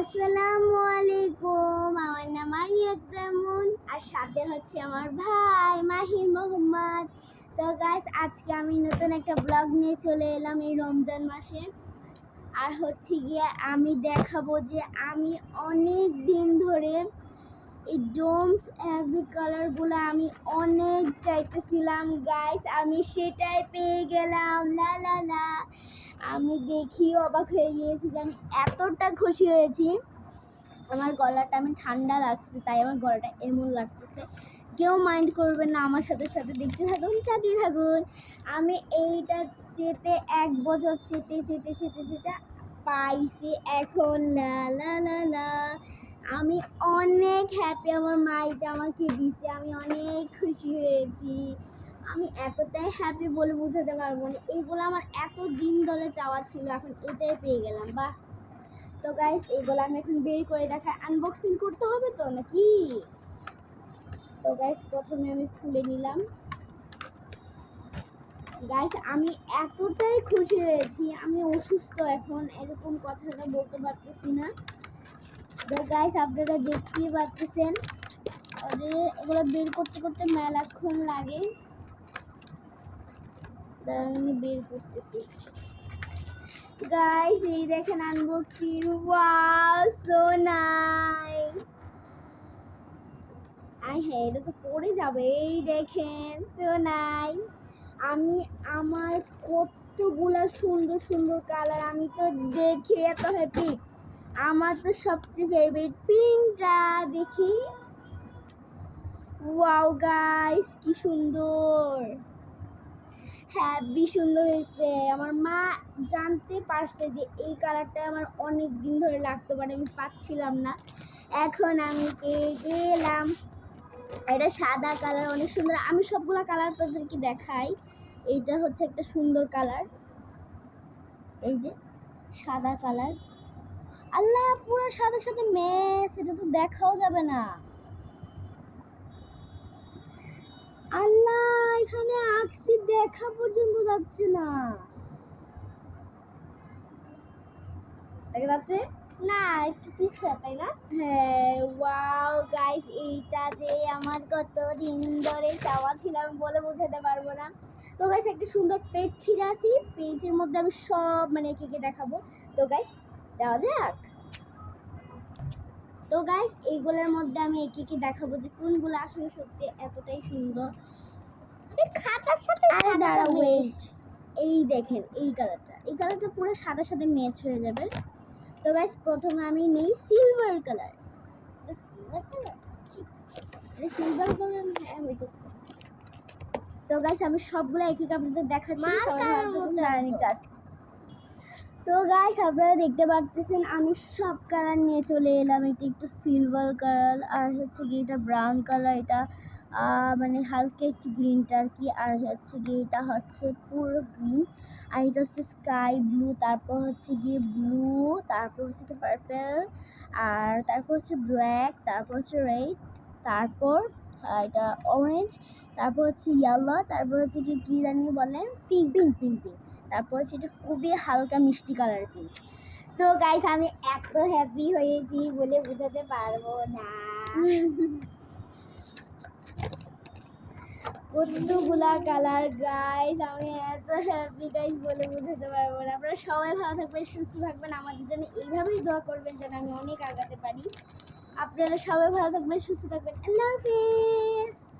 আসসালামু আলাইকুম আমার নাম আরিয়া আর সাথে হচ্ছে আমার ভাই মাহির মোহাম্মদ। তো গাইস আজকে আমি নতুন একটা ব্লগ নিয়ে চলে এলাম এই রমজান মাসে। আর হচ্ছে গিয়ে আমি দেখাবো যে আমি অনেক দিন ধরে এই ডোমস অ্যাভি কালারগুলো আমি অনেক চাইতেছিলাম। গাইস আমি সেটাই পেয়ে গেলাম। লা লা লা। আমি দেখি অবাক হয়ে গিয়েছি যে আমি এতটা খুশি হয়েছি। আমার গলাটা আমি ঠান্ডা লাগছে, তাই আমার গলাটা এমন লাগতেছে। কেউ মাইন্ড করবেন না, আমার সাথে সাথে দেখতে থাকুন, সাথেই থাকুন। আমি এইটা চেতে এক বছর চেতে চেতে চেতে চেতে পাইছি এখন। লা আমি অনেক হ্যাপি আমার মা এটা আমাকে দিছে, আমি অনেক খুশি হয়েছি। আমি এতটাই হ্যাপি বলে বোঝাতে পারব না। এইগুলো আমার এত দিন ধরে চাওয়া ছিল, এখন এটাই পেয়ে গেলাম। বাহ! তো গাইস এইগুলো আমি এখন বের করে দেখাই। আনবক্সিং করতে হবে তো নাকি? তো গাইস প্রথমে আমি খুলে নিলাম। গাইস আমি এতটাই খুশি হয়েছি, আমি অসুস্থ এখন, এরকম কথাটা বলতে পারতেছি না। তো গাইস আপনারা দেখতেই আরে, এগুলো বের করতে করতে মেলাক্ষণ লাগে। দাঁড়ান আমি বের করতেছি। গাইস এই দেখেন unboxing wow so nice I হ্যাঁ এটা তো পড়ে যাবে। এই দেখেন সো নাইস আমি আমার কতগুলা সুন্দর সুন্দর কালার আমি তো দেখে, এত হ্যাপি আমার তো সবচেয়ে ফেভারিট পিঙ্কটা, দেখি। ওয়াও গাইস কি সুন্দর। হ্যাভি সুন্দর হয়েছে। আমার মা জানতে পারছে যে এই কালারটা আমার অনেক দিন ধরে লাগতো বাট আমি পাচ্ছিলাম না। এখন আমি পেয়ে গেলাম। এটা সাদা কালার, অনেক সুন্দর। আমি সবগুলো কালার আপনাদেরকে দেখাই। এইটা হচ্ছে একটা সুন্দর কালার। এই যে, সাদা কালার। আল্লাহ, পুরো সাদা সাথে মেস এটা তো দেখাও যাবে না। আল্লাহ এখানে আঁকছি দেখা পর্যন্ত যাচ্ছে না। দেখা যাচ্ছে? না একটু পিছলা তাই না? হ্যাঁ ওয়াও গাইস এইটা যে আমার কত দিন ধরে চাওয়া ছিল আমি বলে বোঝাতে পারব না। তো গাইস একটা সুন্দর পেজ ছিঁড়ে আসি। পেজের মধ্যে আমি সব মানে একে একে দেখাবো? তো গাইস যাওয়া যাক। তো গাইস এইগুলোর মধ্যে আমি একে একে দেখাবো যে কোনগুলো আসলে সত্যি এতটাই সুন্দর? খাতার সাথে আরে দাঁড়া এই দেখেন এই কালারটা এই কালারটা পুরো সাদা সাথে ম্যাচ হয়ে যাবে। তো গাইস প্রথমে আমি নেই silver colour silver colour silver colour হ্যাঁ হয়তো তো গাইস আমি সবগুলো এক এক আপনাদের দেখাচ্ছি। সবাই ভালো থাকুন, দাঁড়ান একটু আসতেছি। তো গাইস আপনারা দেখতে পাচ্ছেন আমি সব কালার নিয়ে চলে এলাম। এটা একটু সিলভার কালার আর হচ্ছে গিয়ে এটা ব্রাউন কালার এটা মানে হালকা একটু গ্রিনটা আর কি, আর হচ্ছে গিয়ে এটা হচ্ছে পুরো গ্রিন আর এটা হচ্ছে স্কাই ব্লু তারপর হচ্ছে গিয়ে ব্লু তারপর হচ্ছে গিয়ে পার্পেল আর তারপর হচ্ছে ব্ল্যাক তারপর হচ্ছে রেড তারপর এটা অরেঞ্জ তারপর হচ্ছে ইয়েলো তারপর হচ্ছে কি কী জানি বলে? পিঙ্ক পিঙ্ক পিঙ্ক পিঙ্ক তারপর সেটা খুবই হালকা মিষ্টি কালার পিঙ্ক তো গাইস আমি এত হ্যাপি হয়েছি বলে বোঝাতে পারব না। কতগুলা কালার গাইস আমি এত হ্যাপি গাইস বলে বোঝাতে পারব না। আপনারা সবাই ভালো থাকবেন, সুস্থ থাকবেন, আমাদের জন্য এইভাবেই দোয়া করবেন যেন আমি অনেক আগাতে পারি। আপনারা সবাই ভালো থাকবেন, সুস্থ থাকবেন। আল্লাহ হাফিজ।